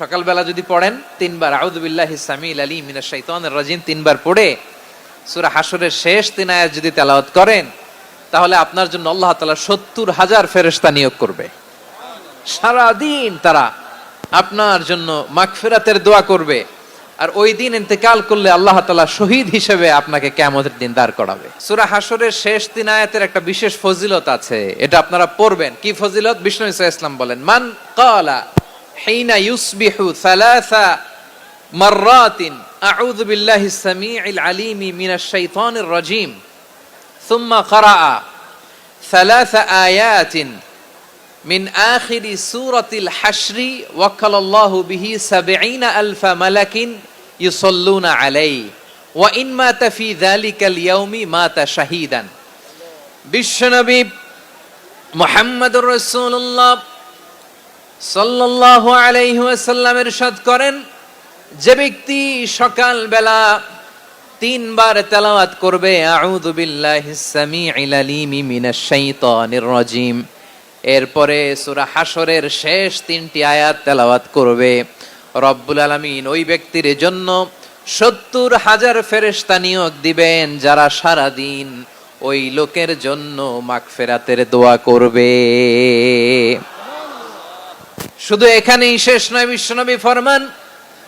সকালবেলা যদি পড়েন, তিনবার আউদুবিল্লাহ সামিল আলী মিনা শাইতানির রাজিম তিনবার পড়ে সূরা হাসরের শেষ তিন আয়াত যদি তেলাওয়াত করেন, তাহলে আপনার জন্য আল্লাহ তাআলা সত্তর হাজার ফেরেশতা নিয়োগ করবে। সারা দিন তারা আপনার জন্য মাগফিরাতের দোয়া করবে আর ওই দিন ইন্তেকাল করলে আল্লাহ তালা শহীদ হিসেবে আপনাকে কিয়ামতের দিন দাঁড় করাবে। সূরা হাসরের শেষ তিন আয়াতের একটা বিশেষ ফজিলত আছে, এটা আপনারা পড়বেন। কি ফজিলত? বিষ্ণু ইসা ইসলাম বলেন, মান কালা حين يصبح ثلاث مرات أعوذ بالله السميع العليم من الشيطان الرجيم ثم قرأ ثلاث آيات من آخر سورة الحشر وكل الله به سبعين ألف ملك يصلون عليه وإن مات في ذلك اليوم مات شهيدا বিশ্বনবী মোহাম্মদুর রসুল্লাহ সাল্লাল্লাহু আলাইহি ওয়াসাল্লাম ইরশাদ করেন, যে ব্যক্তি সকাল বেলা তিনবার তেলাওয়াত করবে, আউযু বিল্লাহিস সামিউল আলিম মিনাশ শাইতানির রাজিম। এরপরে সূরা হাশরের শেষ তিনটি আয়াত তেলাওয়াত করবে, রব্বুল আলামিন ওই ব্যক্তির জন্য সত্তর হাজার ফেরেশতা নিয়োগ দিবেন, যারা সারা দিন ওই লোকের জন্য মাগফিরাতের দোয়া করবে। শুধু এখানেই শেষ নয়, বিশ্বনবী ফরমান,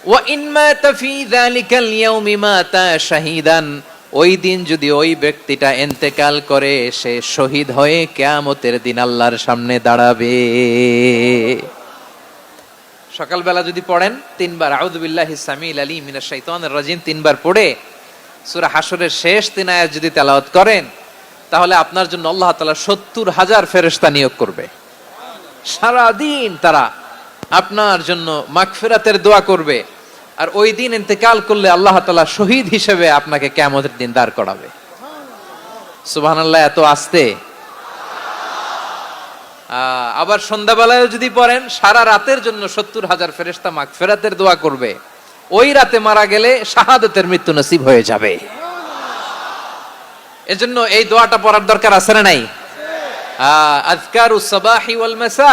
ওয়া ইন মাতা ফি যালিকাল ইয়াউমি মাতা শাহিদান ওই দিন যদি ওই ব্যক্তিটা ইন্তেকাল করে, সে শহীদ হয়ে কিয়ামতের দিন আল্লাহর সামনে দাঁড়াবে। সকালবেলা যদি পড়েন, তিনবার, আউযু বিল্লাহি সামিল আলী মিনাশ শাইতানির রাজিম তিনবার পড়ে, সুরা হাসরের শেষ তিন আয়াত যদি তেলাওয়াত করেন, তাহলে আপনার জন্য আল্লাহ তাআলা সত্তর হাজার ফেরেশতা নিয়োগ করবে। সারা দিন তারা আপনার জন্য মাগফিরাতের দোয়া করবে। আর ওই দিন ইন্তেকাল করলে আল্লাহ তালা শহীদ হিসেবে আপনাকে কিয়ামতের দিন দাঁড় করাবে। সুবহানাল্লাহ, এত আস্তে। আবার সন্ধ্যাবেলায় যদি পড়েন, সারা রাতের জন্য সত্তর হাজার ফেরেস্তা মাগফিরাতের দোয়া করবে। ওই রাতে মারা গেলে শাহাদতের মৃত্যু নসিব হয়ে যাবে। এজন্য এই দোয়াটা পড়ার দরকার আছে না নাই? আজকারু সাবাহি ওয়াল মাসা।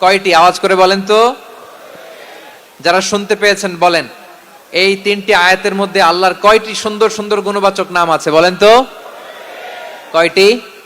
কয়টি আওয়াজ করে বলেন তো? যারা শুনতে পেয়েছেন, বলেন। এই তিনটি আয়াতের মধ্যে আল্লাহর কয়টি সুন্দর সুন্দর গুণবাচক নাম আছে, বলেন তো? কয়টি?